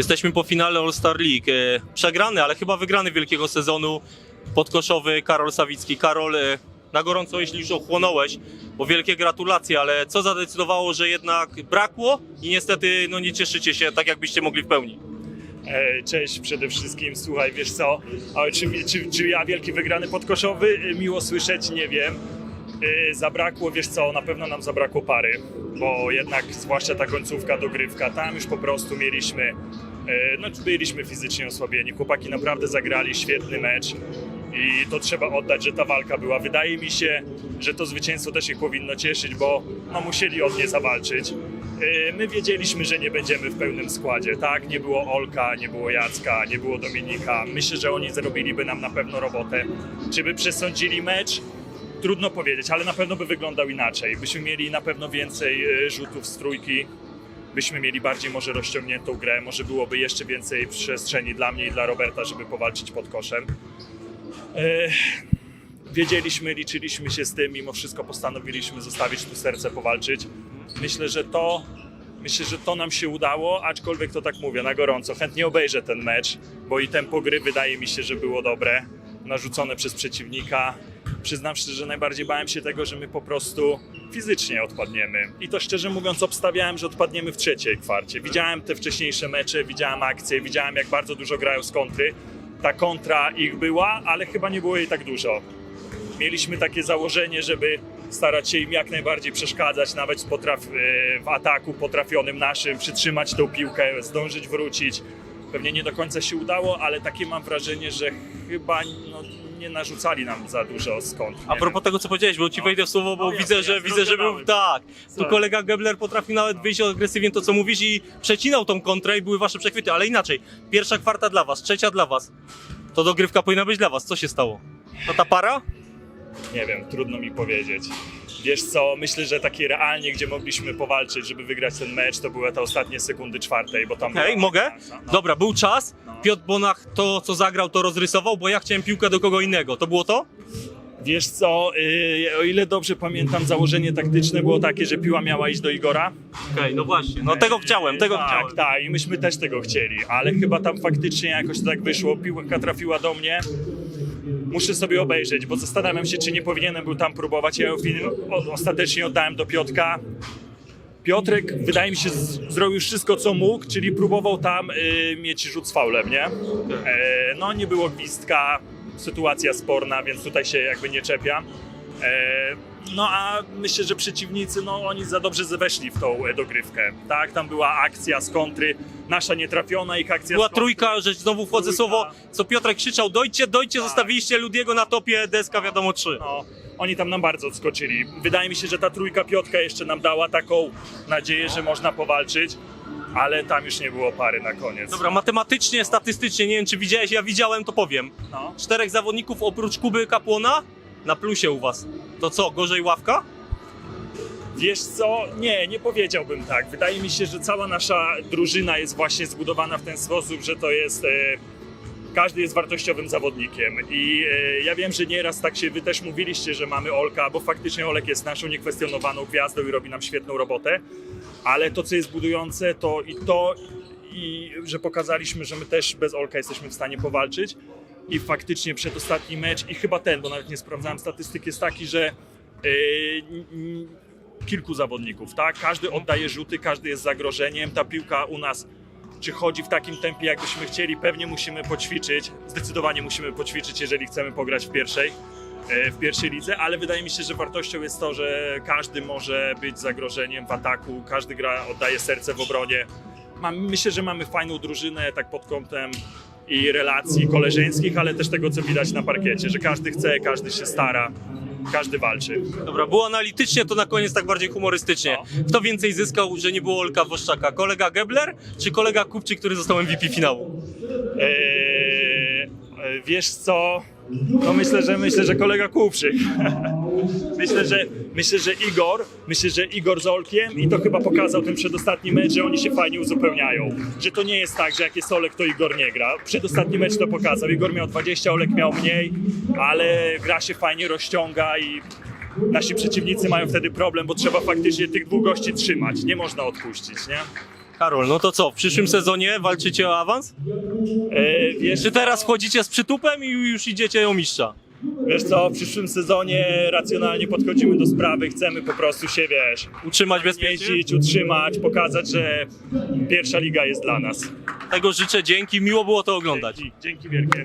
Jesteśmy po finale All-Star League. E, Przegrany, ale chyba wygrany wielkiego sezonu podkoszowy Karol Sawicki. Karol, e, na gorąco jeśli już ochłonąłeś, bo wielkie gratulacje, ale co zadecydowało, że jednak brakło i niestety no, nie cieszycie się tak, jakbyście mogli w pełni? E, Cześć przede wszystkim, słuchaj, wiesz co, czy, czy, czy ja wielki wygrany podkoszowy? Miło słyszeć, nie wiem. Zabrakło, wiesz co, na pewno nam zabrakło pary, bo jednak zwłaszcza ta końcówka, dogrywka, tam już po prostu mieliśmy, no byliśmy fizycznie osłabieni, chłopaki naprawdę zagrali świetny mecz i to trzeba oddać, że ta walka była. Wydaje mi się, że to zwycięstwo też ich powinno cieszyć, bo no, musieli od nie zawalczyć. Yy, My wiedzieliśmy, że nie będziemy w pełnym składzie, tak? Nie było Olka, nie było Jacka, nie było Dominika. Myślę, że oni zrobiliby nam na pewno robotę. Czy by przesądzili mecz? Trudno powiedzieć, ale na pewno by wyglądał inaczej. Byśmy mieli na pewno więcej yy, rzutów z trójki, byśmy mieli bardziej może rozciągniętą grę, może byłoby jeszcze więcej przestrzeni dla mnie i dla Roberta, żeby powalczyć pod koszem. Yy, Wiedzieliśmy, liczyliśmy się z tym, mimo wszystko postanowiliśmy zostawić tu serce, powalczyć. Myślę, że to, myślę, że to nam się udało, aczkolwiek to tak mówię, na gorąco. Chętnie obejrzę ten mecz, bo i tempo gry wydaje mi się, że było dobre, narzucone przez przeciwnika. Przyznam szczerze, że najbardziej bałem się tego, że my po prostu fizycznie odpadniemy. I to szczerze mówiąc obstawiałem, że odpadniemy w trzeciej kwarcie. Widziałem te wcześniejsze mecze, widziałem akcje, widziałem jak bardzo dużo grają z kontry. Ta kontra ich była, ale chyba nie było jej tak dużo mieliśmy takie założenie, żeby starać się im jak najbardziej przeszkadzać, nawet w ataku potrafionym naszym, przytrzymać tą piłkę, zdążyć wrócić. Pewnie nie do końca się udało, ale takie mam wrażenie, że chyba no, nie narzucali nam za dużo skąd. A propos tego, co powiedziałeś, bo ci No. wejdę w słowo, bo No, widzę, że ja widzę, że był tak. Tu kolega Gebler potrafił nawet wyjść agresywnie to, co mówisz i przecinał tą kontrę i były wasze przechwyty, ale inaczej. Pierwsza kwarta dla was, trzecia dla was. To dogrywka powinna być dla was. Co się stało? To ta para? Nie wiem, trudno mi powiedzieć. Wiesz co, myślę, że takie realnie, gdzie mogliśmy powalczyć, żeby wygrać ten mecz, to były te ostatnie sekundy czwartej, bo tam... Okej, była mogę? szansa. No. Dobra, był czas. No. Piotr Bonach to, co zagrał, to rozrysował, bo ja chciałem piłkę do kogo innego. To było to? Wiesz co, yy, o ile dobrze pamiętam, założenie taktyczne było takie, że piła miała iść do Igora. Okej, no właśnie. No tego chciałem, tego tak, chciałem. Tak, i myśmy też tego chcieli, ale chyba tam faktycznie jakoś tak wyszło, piłka trafiła do mnie. Muszę sobie obejrzeć, bo zastanawiam się, czy nie powinienem był tam próbować. Ja film ostatecznie oddałem do Piotka. Piotrek, wydaje mi się, zrobił wszystko, co mógł, czyli próbował tam y, mieć rzut z faulem, nie? E, no, nie było gwizdka, sytuacja sporna, więc tutaj się jakby nie czepiam. E, no a myślę, że przeciwnicy, no oni za dobrze weszli w tą e, dogrywkę, tak? Tam była akcja z kontry, nasza nietrafiona, ich akcja Była z kontry. trójka, że znowu wchodzę Trójka. słowo, co Piotrek krzyczał, dojcie, dojcie, Tak. zostawiliście Ludiego na topie, deska wiadomo trzy. No, oni tam nam bardzo odskoczyli. Wydaje mi się, że ta trójka Piotka jeszcze nam dała taką nadzieję, że można powalczyć, ale tam już nie było pary na koniec. Dobra, matematycznie, statystycznie, nie wiem czy widziałeś, ja widziałem, to powiem. No. Czterech zawodników oprócz Kuby Kapłona na plusie u was. To co, gorzej ławka? Wiesz co? Nie, nie powiedziałbym tak. Wydaje mi się, że cała nasza drużyna jest właśnie zbudowana w ten sposób, że to jest. E, każdy jest wartościowym zawodnikiem. I e, ja wiem, że nieraz tak się wy też mówiliście, że mamy Olka, bo faktycznie Olek jest naszą niekwestionowaną gwiazdą i robi nam świetną robotę. Ale to, co jest budujące, to i to, i że pokazaliśmy, że my też bez Olka jesteśmy w stanie powalczyć. I faktycznie przedostatni mecz, i chyba ten, bo nawet nie sprawdzałem statystyk, jest taki, że n- kilku zawodników, tak? Każdy oddaje rzuty, każdy jest zagrożeniem. Ta piłka u nas czy chodzi w takim tempie, jakbyśmy chcieli, pewnie musimy poćwiczyć. Zdecydowanie musimy poćwiczyć, jeżeli chcemy pograć w pierwszej, e, w pierwszej lidze, ale wydaje mi się, że wartością jest to, że każdy może być zagrożeniem w ataku, każdy gra, oddaje serce w obronie. Mam, myślę, że mamy fajną drużynę tak pod kątem i relacji koleżeńskich, ale też tego, co widać na parkiecie, że każdy chce, każdy się stara, każdy walczy. Dobra, było analitycznie, to na koniec tak bardziej humorystycznie. No. Kto więcej zyskał, że nie było Olka Woszczaka? Kolega Gebler czy kolega Kupczyk, który został MVP finału? Eee, e, wiesz co? No myślę, że myślę, że kolega Kupszyk. myślę, że myślę, że Igor, myślę, że Igor z Olkiem i to chyba pokazał ten przedostatni mecz, że oni się fajnie uzupełniają. Że to nie jest tak, że jak jest Olek, to Igor nie gra. Przedostatni mecz to pokazał. Igor miał 20, Olek miał mniej, ale gra się fajnie rozciąga i nasi przeciwnicy mają wtedy problem, bo trzeba faktycznie tych dwóch gości trzymać. Nie można odpuścić, nie? Karol, no to co, w przyszłym sezonie walczycie o awans? E, wiesz, Czy teraz wchodzicie z przytupem i już idziecie o mistrza? Wiesz co, w przyszłym sezonie racjonalnie podchodzimy do sprawy, chcemy po prostu się, wiesz, Utrzymać bezpiecznie? jeździć, utrzymać, pokazać, że pierwsza liga jest dla nas. Tego życzę, dzięki, miło było to oglądać. Dzięki, dzięki wielkie.